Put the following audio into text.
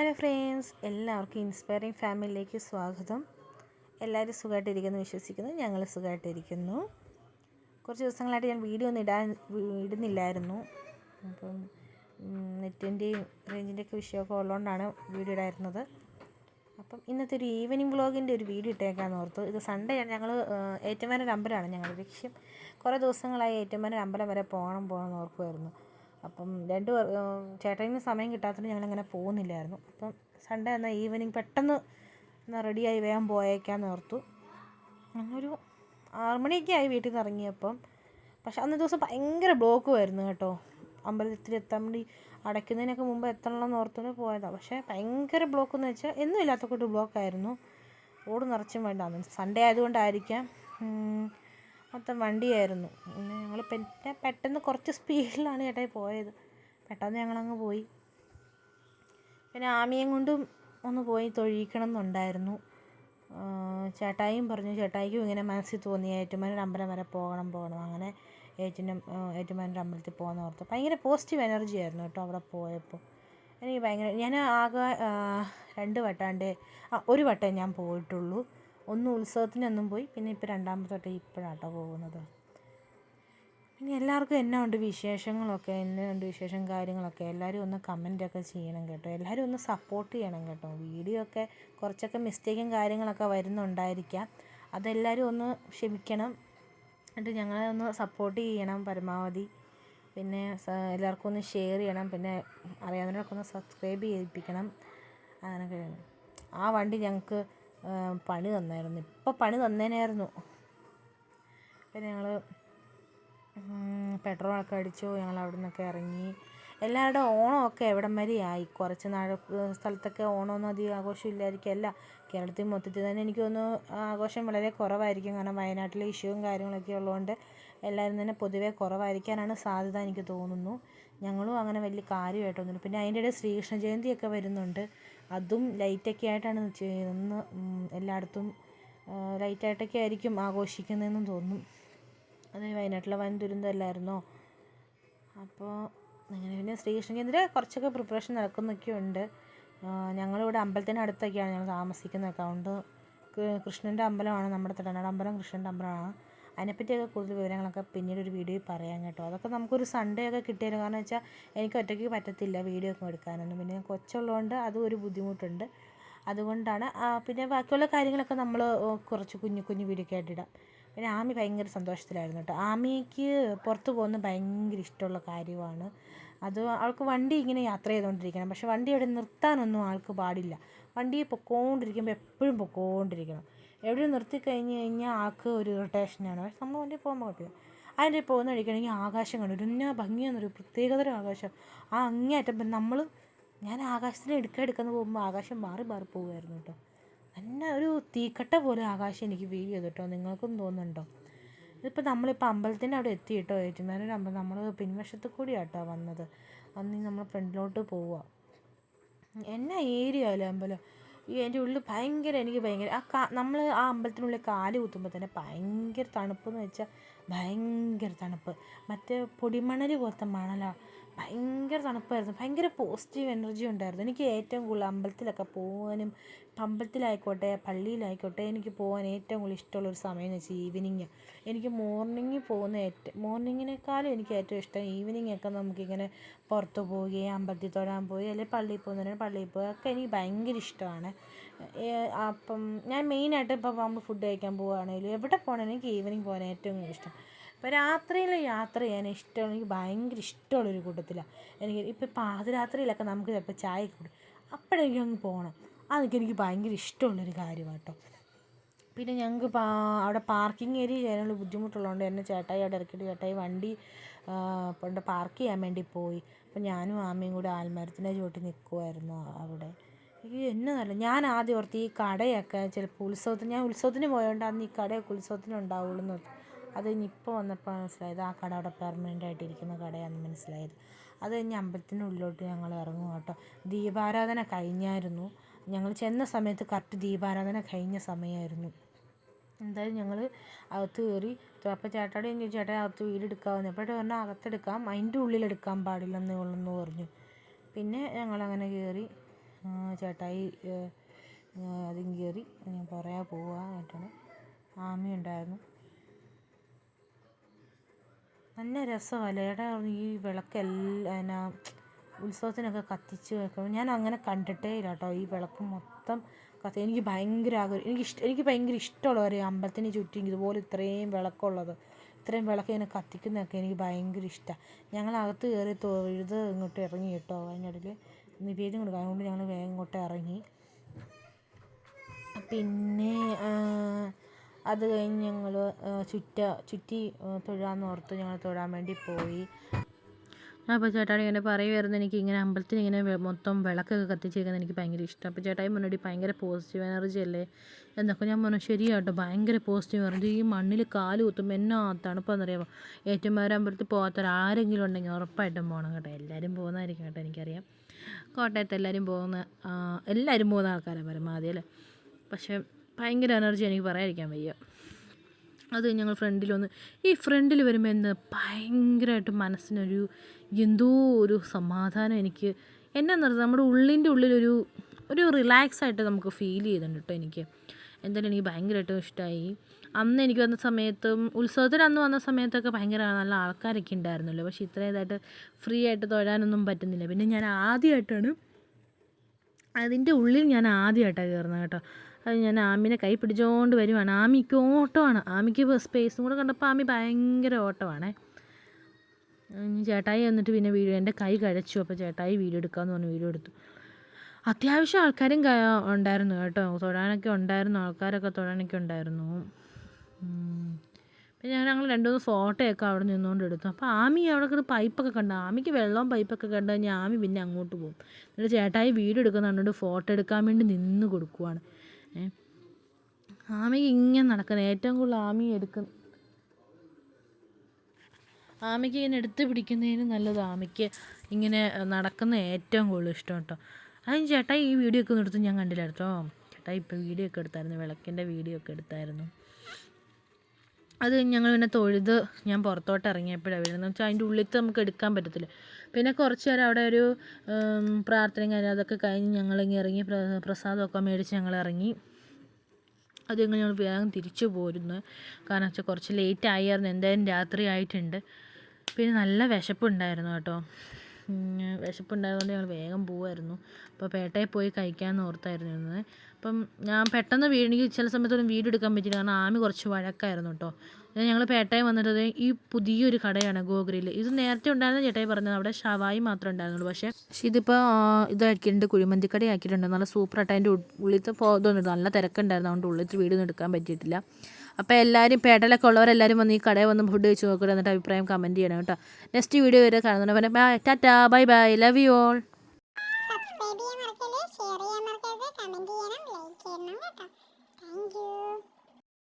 Hello friends എല്ലാവർക്കും inspiring ഫാമിലിയിലേക്ക് സ്വാഗതം. എല്ലാവരും സുഖമായിട്ടിരിക്കുന്നു വിശ്വസിക്കുന്നു. ഞങ്ങൾ സുഖമായിട്ടിരിക്കുന്നു. കുറച്ച് ദിവസങ്ങളായിട്ട് ഞാൻ വീഡിയോ ഒന്നും ഇടാൻ ഇടുന്നില്ലായിരുന്നു. അപ്പം നെറ്റിന്റെയും റേഞ്ചിന്റെ ഒക്കെ വിഷയമൊക്കെ ഉള്ളതുകൊണ്ടാണ് വീഡിയോ ഇടായിരുന്നത്. അപ്പം ഇന്നത്തെ ഒരു ഈവനിങ് വ്ളോഗിന്റെ ഒരു വീഡിയോ ഇട്ടേക്കാന്ന് ഓർത്തു. ഇത് സൺഡേ ആണ്. ഞങ്ങൾ ഏറ്റുമാനൊരു അമ്പലമാണ് ഞങ്ങളുടെ ലക്ഷ്യം. കുറേ ദിവസങ്ങളായി ഏറ്റുമാനൊരു അമ്പലം വരെ പോകണം പോകണം എന്ന് ഓർക്കുമായിരുന്നു അപ്പം രണ്ട് ചേട്ടന് സമയം കിട്ടാത്തതുകൊണ്ട് ഞങ്ങളങ്ങനെ പോകുന്നില്ലായിരുന്നു. അപ്പം സൺഡേ എന്നാൽ ഈവനിങ് പെട്ടെന്ന് എന്നാൽ റെഡിയായി വേഗം പോയേക്കാന്ന് ഓർത്തു. ഞങ്ങളൊരു ആറുമണിയൊക്കെ ആയി വീട്ടിൽ നിന്ന് ഇറങ്ങിയപ്പം. പക്ഷെ അന്ന് ദിവസം ഭയങ്കര ബ്ലോക്കുമായിരുന്നു കേട്ടോ. അമ്പലത്തിൽ എത്താൻ വേണ്ടി അടയ്ക്കുന്നതിനൊക്കെ മുമ്പ് എത്തണമെന്ന് ഓർത്തുകൊണ്ട് പോയതാണ് പക്ഷേ ഭയങ്കര ബ്ലോക്ക് എന്ന് വെച്ചാൽ എന്നും ഇല്ലാത്ത കൂട്ട് ബ്ലോക്കായിരുന്നു ഓട് നിറച്ചും വേണ്ട. സൺഡേ ആയതുകൊണ്ടായിരിക്കാം. മൊത്തം വണ്ടിയായിരുന്നു. പിന്നെ ഞങ്ങൾ പിന്നെ പെട്ടെന്ന് കുറച്ച് സ്പീഡിലാണ് ചേട്ടായി പോയത്. പെട്ടെന്ന് ഞങ്ങളങ്ങ് പോയി. പിന്നെ ആമിയും കൊണ്ടും ഒന്ന് പോയി തൊഴിയിക്കണം എന്നുണ്ടായിരുന്നു ചേട്ടായിയും പറഞ്ഞു ചേട്ടായിക്കും ഇങ്ങനെ മനസ്സിൽ തോന്നി ഏറ്റുമാനൂർ അമ്പലം വരെ പോകണം പോകണം. അങ്ങനെ ഏറ്റിനും ഏറ്റുമാനൂർ അമ്പലത്തിൽ പോകുന്ന ഓർത്ത്. ഭയങ്കര പോസിറ്റീവ് എനർജി ആയിരുന്നു കേട്ടോ അവിടെ പോയപ്പോൾ എനിക്ക് ഭയങ്കര ഞാൻ ആകെ രണ്ട് വട്ടാണ്ട് ഒരു വട്ടം ഞാൻ പോയിട്ടുള്ളൂ. ഒന്ന് ഉത്സവത്തിനൊന്നും പോയി. പിന്നെ ഇപ്പോൾ രണ്ടാമത്തെ വട്ടം ഇപ്പോഴാട്ടോ പോകുന്നത്. പിന്നെ എല്ലാവർക്കും എന്നാ ഉണ്ട് വിശേഷങ്ങളൊക്കെ എന്നെ ഉണ്ട് വിശേഷം കാര്യങ്ങളൊക്കെ എല്ലാവരും ഒന്ന് കമന്റൊക്കെ ചെയ്യണം കേട്ടോ. എല്ലാവരും ഒന്ന് സപ്പോർട്ട് ചെയ്യണം കേട്ടോ. വീഡിയോ ഒക്കെ കുറച്ചൊക്കെ മിസ്റ്റേക്കും കാര്യങ്ങളൊക്കെ വരുന്നുണ്ടായിരിക്കാം. അതെല്ലാവരും ഒന്ന് ക്ഷമിക്കണം. എന്നിട്ട് ഞങ്ങളെ ഒന്ന് സപ്പോർട്ട് ചെയ്യണം പരമാവധി. പിന്നെ എല്ലാവർക്കും ഒന്ന് ഷെയർ ചെയ്യണം. പിന്നെ അറിയാവുന്നവരൊക്കെ ഒന്ന് സബ്സ്ക്രൈബ് ചെയ്യിപ്പിക്കണം. അങ്ങനെയൊക്കെ. ആ വണ്ടി ഞങ്ങൾക്ക് പണി തന്നായിരുന്നു. ഇപ്പോൾ പണി തന്നേനായിരുന്നു. പിന്നെ ഞങ്ങൾ പെട്രോളൊക്കെ അടിച്ചു. ഞങ്ങൾ അവിടെ നിന്നൊക്കെ ഇറങ്ങി. എല്ലാവരുടെ ഓണമൊക്കെ എവിടം ആയി? കുറച്ച് നാൾ സ്ഥലത്തൊക്കെ ഓണമൊന്നും അധികം ആഘോഷമില്ലായിരിക്കും അല്ല കേരളത്തിൽ മൊത്തത്തിൽ തന്നെ എനിക്ക് ആഘോഷം വളരെ കുറവായിരിക്കും. കാരണം വയനാട്ടിലെ ഇഷ്യൂവും കാര്യങ്ങളൊക്കെ ഉള്ളതുകൊണ്ട് എല്ലാവരും തന്നെ പൊതുവെ കുറവായിരിക്കാനാണ് സാധ്യത എനിക്ക് തോന്നുന്നു. ഞങ്ങളും അങ്ങനെ വലിയ കാര്യമായിട്ടൊന്നുമില്ല. പിന്നെ അതിന്റെ ഇടയിൽ ശ്രീകൃഷ്ണ ജയന്തിയൊക്കെ വരുന്നുണ്ട്. അതും ലൈറ്റൊക്കെ ആയിട്ടാണ് ചെയ്യുന്നത് എല്ലായിടത്തും ലൈറ്റായിട്ടൊക്കെ ആയിരിക്കും ആഘോഷിക്കുന്നതെന്നും തോന്നും. അത് വയനാട്ടിലെ വൻ ദുരന്തമല്ലായിരുന്നോ? അപ്പോൾ അങ്ങനെ പിന്നെ ശ്രീകൃഷ്ണ കേന്ദ്ര കുറച്ചൊക്കെ പ്രിപ്പറേഷൻ നടക്കുന്നൊക്കെ ഉണ്ട് ഞങ്ങളിവിടെ അമ്പലത്തിന്റെ അടുത്തൊക്കെയാണ് ഞങ്ങൾ താമസിക്കുന്നത്. അതുകൊണ്ട് കൃഷ്ണന്റെ അമ്പലമാണ് നമ്മുടെ തടനാട് അമ്പലം കൃഷ്ണന്റെ അമ്പലമാണ്. അതിനെപ്പറ്റിയൊക്കെ കൂടുതൽ വിവരങ്ങളൊക്കെ പിന്നീട് ഒരു വീഡിയോയിൽ പറയാം കേട്ടോ. അതൊക്കെ നമുക്കൊരു സൺഡേ ഒക്കെ കിട്ടിയാലും? കാരണം വെച്ചാൽ എനിക്ക് ഒറ്റയ്ക്ക് പറ്റത്തില്ല വീഡിയോ ഒക്കെ എടുക്കാനൊന്നും. പിന്നെ കൊച്ചുള്ളതുകൊണ്ട് അതും ഒരു ബുദ്ധിമുട്ടുണ്ട്. അതുകൊണ്ടാണ് പിന്നെ ബാക്കിയുള്ള കാര്യങ്ങളൊക്കെ നമ്മൾ കുറച്ച് കുഞ്ഞു കുഞ്ഞു വീഡിയോ ഒക്കെ ആയിട്ട് ഇടാം. പിന്നെ ആമി ഭയങ്കര സന്തോഷത്തിലായിരുന്നു കേട്ടോ. ആമിക്ക് പുറത്ത് പോകുന്ന ഭയങ്കര ഇഷ്ടമുള്ള കാര്യമാണ്. അത് ആൾക്ക് വണ്ടി ഇങ്ങനെ യാത്ര ചെയ്തുകൊണ്ടിരിക്കണം. പക്ഷെ വണ്ടി അവിടെ നിർത്താനൊന്നും ആൾക്ക് പാടില്ല. വണ്ടി പൊക്കോണ്ടിരിക്കുമ്പോൾ എപ്പോഴും പൊക്കോണ്ടിരിക്കണം. എവിടെ നിർത്തി കഴിഞ്ഞ് കഴിഞ്ഞാൽ ആൾക്ക് ഒരു ഇറിറ്റേഷനാണ് പക്ഷെ നമ്മൾ വണ്ടി പോകാൻ കുഴപ്പമില്ല. അതിന്റെ പോകുന്ന വഴിക്കാണെങ്കിൽ ആകാശം കണ്ടു. ഒരു എന്നാ ഭംഗിയാന്നൊരു പ്രത്യേകതരം ആകാശം. ആ അങ്ങേയറ്റം നമ്മൾ ഞാൻ ആകാശത്തിന് എടുക്കാൻ എടുക്കുന്ന പോകുമ്പോൾ ആകാശം മാറി മാറി പോകുമായിരുന്നു കേട്ടോ. നല്ല ഒരു തീക്കട്ട പോലെ ആകാശം എനിക്ക് ഫീൽ ചെയ്തു കേട്ടോ. നിങ്ങൾക്കും തോന്നുന്നുണ്ടോ? ഇതിപ്പോൾ നമ്മളിപ്പോൾ അമ്പലത്തിന്റെ അവിടെ എത്തി കേട്ടോ. ഏറ്റുമാനൊരു അമ്പലം. നമ്മൾ പിൻവശത്ത് കൂടിയാട്ടോ വന്നത്. വന്ന് നമ്മൾ ഫ്രണ്ടിലോട്ട് പോവുക എന്നാ ഏരിയ അല്ലേ അമ്പലം? ഈ എന്റെ ഉള്ളിൽ ഭയങ്കര എനിക്ക് ഭയങ്കര ആ കാ നമ്മൾ ആ അമ്പലത്തിനുള്ളിൽ കാൽ കുത്തുമ്പോൾ തന്നെ ഭയങ്കര തണുപ്പെന്ന് വെച്ചാൽ ഭയങ്കര തണുപ്പ്. മറ്റേ പൊടിമണൽ പോലത്തെ മണലാണ് ഭയങ്കര തണുപ്പായിരുന്നു. ഭയങ്കര പോസിറ്റീവ് എനർജി ഉണ്ടായിരുന്നു. എനിക്ക് ഏറ്റവും കൂടുതൽ അമ്പലത്തിലൊക്കെ പോകാനും അമ്പലത്തിലായിക്കോട്ടെ പള്ളിയിലായിക്കോട്ടെ എനിക്ക് പോകാൻ ഏറ്റവും കൂടുതൽ ഇഷ്ടമുള്ള ഒരു സമയം എന്ന് വെച്ചാൽ ഈവനിങ് എനിക്ക് മോർണിംഗിൽ പോകുന്ന ഏറ്റവും മോർണിങ്ങിനേക്കാളും എനിക്ക് ഏറ്റവും ഇഷ്ടം ഈവനിങ് ഒക്കെ നമുക്കിങ്ങനെ പുറത്ത് പോവുകയും അമ്പലത്തിൽ തൊഴാൻ പോയി അല്ലെങ്കിൽ പള്ളിയിൽ പോകുന്നതിന് പള്ളിയിൽ പോവുക ഒക്കെ എനിക്ക് ഭയങ്കര ഇഷ്ടമാണ്. അപ്പം ഞാൻ മെയിനായിട്ട് ഇപ്പം പോകുമ്പോൾ ഫുഡ് കഴിക്കാൻ പോവുകയാണെങ്കിലും എവിടെ പോകണമെങ്കിലും എനിക്ക് ഈവനിങ് പോകാൻ ഏറ്റവും ഇഷ്ടം. അപ്പോൾ രാത്രിയിൽ യാത്ര ചെയ്യാൻ ഇഷ്ടമാണ് എനിക്ക് ഭയങ്കര ഇഷ്ടമുള്ളൊരു കൂട്ടത്തിലാണ് എനിക്ക് ഇപ്പം പാതിരാത്രിയിലൊക്കെ നമുക്ക് ചിലപ്പോൾ ചായ കൂടും അപ്പോഴേക്കും അങ്ങ് പോകണം അതൊക്കെ എനിക്ക് ഭയങ്കര ഇഷ്ടമുള്ളൊരു കാര്യമാണ് കേട്ടോ. പിന്നെ ഞങ്ങൾക്ക് അവിടെ പാർക്കിംഗ് ഏരിയ ചെയ്യാനുള്ള ബുദ്ധിമുട്ടുള്ളതുകൊണ്ട് എന്നെ ചേട്ടായി അവിടെ ഇറക്കിയിട്ട് ചേട്ടായി വണ്ടി കൊണ്ട് പാർക്ക് ചെയ്യാൻ വേണ്ടി പോയി. അപ്പം ഞാനും ആമയും കൂടി ആൽമരത്തിന്റെ ചുവട്ടിൽ നിൽക്കുമായിരുന്നു അവിടെ. എനിക്ക് എന്നതല്ല ഞാൻ ആദ്യം ഓർത്ത് ഈ കടയൊക്കെ ചിലപ്പോൾ ഉത്സവത്തിന് ഞാൻ ഉത്സവത്തിന് പോയതുകൊണ്ട് അന്ന് ഈ കടയൊക്കെ ഉത്സവത്തിന് ഉണ്ടാവുള്ളൂ എന്ന് അത് കഴിഞ്ഞ് ഇപ്പോൾ വന്നപ്പോൾ മനസ്സിലായത് ആ കട അവിടെ പെർമനന്റ് ആയിട്ടിരിക്കുന്ന കടയാണെന്ന് മനസ്സിലായത്. അത് കഴിഞ്ഞ് അമ്പലത്തിന്റെ ഉള്ളിലോട്ട് ഞങ്ങൾ ഇറങ്ങും കേട്ടോ. ദീപാരാധന കഴിഞ്ഞായിരുന്നു. ഞങ്ങൾ ചെന്ന സമയത്ത് കറക്റ്റ് ദീപാരാധന കഴിഞ്ഞ സമയമായിരുന്നു. എന്തായാലും ഞങ്ങൾ അകത്ത് കയറി അപ്പോൾ ചേട്ടാടി ഞാൻ ചേട്ടാ അകത്ത് വീടെടുക്കാമെന്ന് എപ്പോഴും പറഞ്ഞാൽ അകത്തെടുക്കാം. അതിന്റെ ഉള്ളിലെടുക്കാൻ പാടില്ലെന്നേ ഉള്ളെന്ന് പറഞ്ഞു. പിന്നെ ഞങ്ങളങ്ങനെ കയറി ചേട്ടായി അതും കയറി ഞാൻ പറയാൻ പോവാനായിട്ടാണ് ആമയുണ്ടായിരുന്നു നല്ല രസമല്ലേ ചേട്ടാ ഈ വിളക്കെല്ലാം എന്നാ ഉത്സവത്തിനൊക്കെ കത്തിച്ച് വെക്കും ഞാൻ അങ്ങനെ കണ്ടിട്ടേ ഇല്ല കേട്ടോ ഈ വിളക്ക് മൊത്തം കത്തി. എനിക്ക് ഭയങ്കര ആഗ്രഹം എനിക്ക് ഇഷ്ടം എനിക്ക് ഭയങ്കര ഇഷ്ടമുള്ള ഒരു അമ്പലത്തിന് ചുറ്റും ഇതുപോലെ ഇത്രയും വിളക്കുള്ളത്. ഇത്രയും വിളക്ക് ഇങ്ങനെ കത്തിക്കുന്നതൊക്കെ എനിക്ക് ഭയങ്കര ഇഷ്ടമാണ് ഞങ്ങൾ അകത്ത് കയറി തൊഴുത് ഇങ്ങോട്ട് ഇറങ്ങി കേട്ടോ. അതിനിടയിൽ നിവേദ്യം കൊടുക്കാൻ. അതുകൊണ്ട് ഞങ്ങൾ വേഗം ഇങ്ങോട്ട് ഇറങ്ങി. പിന്നെ അത് കഴിഞ്ഞ് ഞങ്ങൾ ചുറ്റ ചുറ്റി തൊഴാന്ന് ഓർത്ത് ഞങ്ങൾ തൊഴാൻ വേണ്ടി പോയി. അപ്പോൾ ചേട്ടായി ഇങ്ങനെ പറയുമായിരുന്നു എനിക്ക് ഇങ്ങനെ അമ്പലത്തിൽ ഇങ്ങനെ മൊത്തം വിളക്കൊക്കെ കത്തിച്ചേക്കുന്നത് എനിക്ക് ഭയങ്കര ഇഷ്ടം. അപ്പോൾ ചേട്ടായി മുന്നോട്ട് ഭയങ്കര പോസിറ്റീവ് എനർജി അല്ലേ? എന്നൊക്കെ ഞാൻ പറഞ്ഞു ശരിയാട്ടോ ഭയങ്കര പോസിറ്റീവ് എനർജി ഈ മണ്ണിൽ കാൽ കുത്തുമ്പോൾ എന്നാ ഏറ്റവും ഏറ്റുമാര അമ്പലത്തിൽ പോകാത്തൊരാരെങ്കിലും ഉണ്ടെങ്കിൽ ഉറപ്പായിട്ടും പോകണം കേട്ടോ. എല്ലാവരും പോകുന്നതായിരിക്കും കേട്ടോ എനിക്കറിയാം. കോട്ടയത്ത് എല്ലാവരും പോകുന്ന എല്ലാവരും പോകുന്ന ആൾക്കാരാണ് പരമാവധി അല്ലേ? പക്ഷേ ഭയങ്കര എനർജി എനിക്ക് പറയാതിരിക്കാൻ വയ്യ. അത് ഞങ്ങൾ ഫ്രണ്ടിൽ വന്ന് ഈ ഫ്രണ്ടിൽ വരുമ്പോൾ എന്താ ഭയങ്കരമായിട്ട് മനസ്സിനൊരു എന്തോ ഒരു സമാധാനം എനിക്ക് എന്നാന്ന് പറഞ്ഞാൽ നമ്മുടെ ഉള്ളിന്റെ ഉള്ളിലൊരു ഒരു റിലാക്സ് ആയിട്ട് നമുക്ക് ഫീൽ ചെയ്യുന്നുണ്ട് കേട്ടോ എനിക്ക്. എന്തായാലും എനിക്ക് ഭയങ്കരമായിട്ട് ഇഷ്ടമായി. അന്ന് എനിക്ക് വന്ന സമയത്തും ഉത്സവത്തിന് അന്ന് വന്ന സമയത്തൊക്കെ ഭയങ്കര നല്ല ആൾക്കാരൊക്കെ ഉണ്ടായിരുന്നല്ലോ. പക്ഷേ ഇത്രയും ഇതായിട്ട് ഫ്രീ ആയിട്ട് തൊഴാനൊന്നും പറ്റുന്നില്ല. പിന്നെ ഞാൻ ആദ്യമായിട്ടാണ് അതിന്റെ ഉള്ളിൽ ഞാൻ ആദ്യമായിട്ടാണ് കയറുന്നത് കേട്ടോ. അത് ഞാൻ ആമിനെ കൈ പിടിച്ചുകൊണ്ട് വരുവാണ്. ആമിക്ക് ഓട്ടമാണ്. ആമിക്ക് സ്പേസും കൂടെ കണ്ടപ്പോൾ ആമി ഭയങ്കര ഓട്ടമാണേ. ചേട്ടായി വന്നിട്ട് പിന്നെ വീഡിയോ എന്റെ കൈ കഴിച്ചു. അപ്പോൾ ചേട്ടായി വീഡിയോ എടുക്കാമെന്ന് പറഞ്ഞ് വീഡിയോ എടുത്തു. അത്യാവശ്യം ആൾക്കാരും ഉണ്ടായിരുന്നു കേട്ടോ. തൊഴാനൊക്കെ ഉണ്ടായിരുന്നു. ആൾക്കാരൊക്കെ തൊഴാനൊക്കെ ഉണ്ടായിരുന്നു. പിന്നെ ഞാൻ ഞങ്ങൾ രണ്ട് മൂന്ന് ഫോട്ടോയൊക്കെ അവിടെ നിന്നുകൊണ്ട് എടുത്തു അപ്പോൾ ആമി അവിടെ കിടന്ന് പൈപ്പൊക്കെ കണ്ടു. ആമിക്ക് വെള്ളവും പൈപ്പൊക്കെ കണ്ടു കഴിഞ്ഞാൽ ആമി പിന്നെ അങ്ങോട്ട് പോകും. എന്നിട്ട് ചേട്ടായി വീഡിയോ എടുക്കുന്ന കണ്ടുകൊണ്ട് ഫോട്ടോ എടുക്കാൻ വേണ്ടി നിന്ന് കൊടുക്കുവാണ്. ആമിക്ക് ഇങ്ങനെ നടക്കുന്നത് ഏറ്റവും കൂടുതൽ ആമി എടുക്കുന്ന ആമിക്ക് ഇങ്ങനെ എടുത്ത് പിടിക്കുന്നതിന് നല്ലത് ആമിക്ക് ഇങ്ങനെ നടക്കുന്ന ഏറ്റവും കൂടുതൽ ഇഷ്ടം കേട്ടോ. അതിന് ചേട്ടായി ഈ വീഡിയോ ഒക്കെ ഒന്ന് എടുത്ത് ഞാൻ കണ്ടില്ല കേട്ടോ ചേട്ടായി ഇപ്പോൾ വീഡിയോ ഒക്കെ എടുത്തായിരുന്നു വിളക്കിന്റെ വീഡിയോ ഒക്കെ എടുത്തായിരുന്നു. അത് ഞങ്ങൾ പിന്നെ തൊഴുത് ഞാൻ പുറത്തോട്ട് ഇറങ്ങിയപ്പോഴാണ് വീഴുന്നത് വെച്ചാൽ അതിന്റെ ഉള്ളിലത്തെ നമുക്ക് എടുക്കാൻ പറ്റത്തില്ല. പിന്നെ കുറച്ച് നേരം അവിടെ ഒരു പ്രാർത്ഥന കാര്യം അതൊക്കെ കഴിഞ്ഞ് ഞങ്ങളിങ്ങനെ ഇറങ്ങി പ്ര- പ്രസാദമൊക്കെ മേടിച്ച് ഞങ്ങൾ ഇറങ്ങി. അത് കഴിഞ്ഞ് ഞങ്ങൾ വേഗം തിരിച്ചു പോരുന്നു. കാരണം വെച്ചാൽ കുറച്ച് ലേറ്റ് ആയിരുന്നു. എന്തായാലും രാത്രി ആയിട്ടുണ്ട്. പിന്നെ നല്ല വിശപ്പുണ്ടായിരുന്നു കേട്ടോ. വിശപ്പുണ്ടായതുകൊണ്ട് ഞങ്ങൾ വേഗം പോവായിരുന്നു. അപ്പോൾ പേട്ടയിൽ പോയി കഴിക്കാമെന്ന് ഓർത്തായിരുന്നു ഇരുന്നത്. അപ്പം ഞാൻ പെട്ടെന്ന് എനിക്ക് ചില സമയത്തൊന്നും വീഡിയോ എടുക്കാൻ പറ്റില്ല കാരണം ആമി കുറച്ച് വഴക്കായിരുന്നു കേട്ടോ ഞങ്ങൾ പേട്ടയിൽ വന്നിട്ട് ഈ പുതിയൊരു കടയാണ് ഗോഗ്രിയിൽ ഇത് നേരത്തെ ഉണ്ടായിരുന്ന ചേട്ടായി പറഞ്ഞത് അവിടെ ഷവായി മാത്രമേ ഉണ്ടായിരുന്നുള്ളൂ. പക്ഷേ പക്ഷേ ഇതിപ്പോൾ ഇതാക്കിയിട്ടുണ്ട് കടി ആക്കിയിട്ടുണ്ട്. നല്ല സൂപ്പറായിട്ട് അതിന്റെ ഉള്ളിലത്തെ ഇതൊന്നും നല്ല തിരക്കുണ്ടായിരുന്നു. അതുകൊണ്ട് ഉള്ളിലത്തെ വീഡിയോ ഒന്നും എടുക്കാൻ പറ്റിയിട്ടില്ല. അപ്പോൾ എല്ലാവരും പേടലൊക്കെ ഉള്ളവരെല്ലാവരും വന്ന് ഈ കടയിൽ വന്ന് ഫുഡ് കഴിച്ച് നോക്കുക എന്നിട്ട് അഭിപ്രായം കമന്റ് ചെയ്യണം കേട്ടോ. നെക്സ്റ്റ് വീഡിയോ വരെ കാണുന്നുണ്ട് tata bye bye love you all